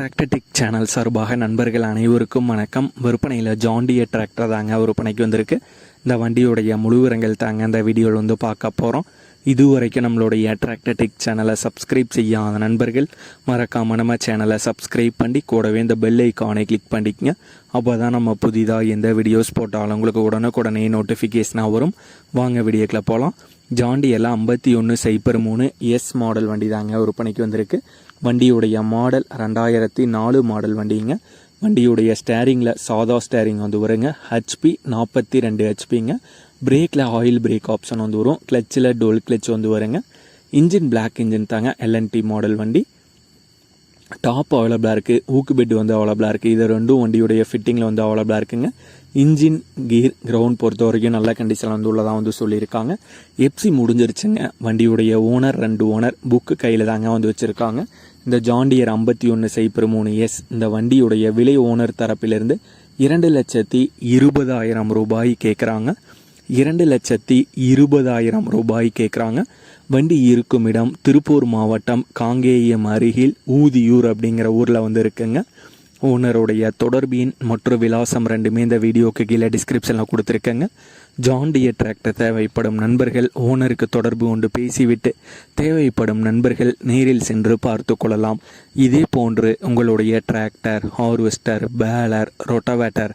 Tractor Tech channel சார்பாக நண்பர்கள் அனைவருக்கும் வணக்கம். விற்பனையில் ஜாண்டிய டிராக்டர் தாங்க விற்பனைக்கு வந்திருக்கு. இந்த வண்டியுடைய முழுவிரங்கள் தாங்க இந்த வீடியோவில் வந்து பார்க்க போகிறோம் இதுவரைக்கும் நம்மளுடைய டிராக்டர்டெக் சேனலை சப்ஸ்கிரைப் செய்யாத நண்பர்கள் மறக்காம நம்ம சேனலை சப்ஸ்கிரைப் பண்ணி கூடவே இந்த பெல் ஐக்கானை கிளிக் பண்ணிக்கங்க. அப்போ தான் நம்ம புதிதாக எந்த வீடியோஸ் போட்டாலும் உங்களுக்கு உடனுக்குடனே நோட்டிஃபிகேஷனாக வரும். வாங்க வீடியோக்கில் போகலாம் ஜாண்டி எல்லாம் ஐம்பத்தி ஒன்று சைப்பர் மூணு எஸ் மாடல் வண்டி தாங்க விற்பனைக்கு வந்திருக்கு. வண்டியுடைய மாடல் ரெண்டாயிரத்தி நாலு மாடல் வண்டிங்க. வண்டியுடைய ஸ்டேரிங்கில் சாதா ஸ்டேரிங் வந்து வருங்க. ஹெச்பி நாற்பத்தி ரெண்டு ஹெச்பிங்க பிரேக்கில் ஆயில் பிரேக் ஆப்ஷன் வந்து வரும். கிளச்சில் டோல் கிளச் வந்து வருங்க. இன்ஜின் பிளாக் இன்ஜின் தாங்க எல்என்டி மாடல் வண்டி. டாப் அவைலபிளாக இருக்குது ஊக்கு பெட் வந்து அவைலபிளாக இருக்குது இது ரெண்டும் வண்டியுடைய ஃபிட்டிங்கில் வந்து அவைலபிளாக இருக்குங்க. இன்ஜின் கீர் கிரவுண்ட் பொறுத்த வரைக்கும் நல்ல கண்டிஷனில் வந்து உள்ளதாக வந்து சொல்லியிருக்காங்க. எப்சி முடிஞ்சிருச்சுங்க. வண்டியுடைய ஓனர் ரெண்டு ஓனர் புக்கு கையில் தாங்க வந்து வச்சுருக்காங்க. இந்த ஜாண்டியர் ஐம்பத்தி ஒன்று சைப்பர் மூணு எஸ் இந்த வண்டியுடைய விலை ஓனர் தரப்பிலிருந்து இரண்டு லட்சத்தி இருபதாயிரம் ரூபாய் கேட்குறாங்க இரண்டு லட்சத்தி இருபதாயிரம் ரூபாய் கேட்குறாங்க வண்டி இருக்கும் இடம் திருப்பூர் மாவட்டம் காங்கேயம் அருகில் ஊதியூர் அப்படிங்கிற ஊரில் வந்து இருக்குங்க ஓனருடைய தொடர்பின் மற்றும் விலாசம் ரெண்டுமே இந்த வீடியோக்கு கீழே டிஸ்கிரிப்ஷனில் கொடுத்துருக்கேங்க. ஜாண்டிய டிராக்டர் தேவைப்படும் நண்பர்கள் ஓனருக்கு தொடர்பு கொண்டு பேசிவிட்டு தேவைப்படும் நண்பர்கள் நேரில் சென்று பார்த்து கொள்ளலாம். இதே போன்று உங்களுடைய டிராக்டர் ஹார்வெஸ்டர் பேலர் ரொட்டவேட்டர்